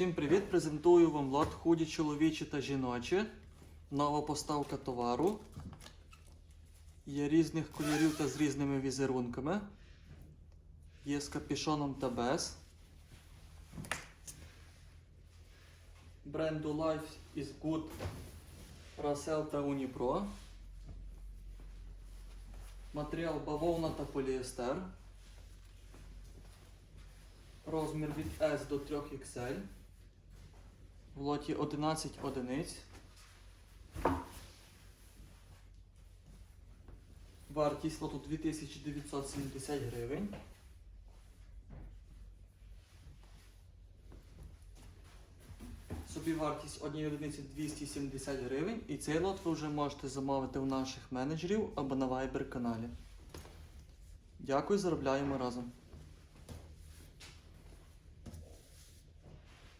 Всім привіт! Презентую вам лот худі чоловічі та жіночі. Нова поставка товару. Є різних кольорів та з різними візерунками. Є з капішоном та без. Бренду Life is Good Russell та Unipro. Матеріал бавовна та поліестер. Розмір від S до 3XL. В лоті 11 одиниць. Вартість лоту 2970 гривень. Собівартість однієї одиниці 270 гривень. І цей лот ви вже можете замовити у наших менеджерів або на Viber каналі. Дякую, заробляємо разом.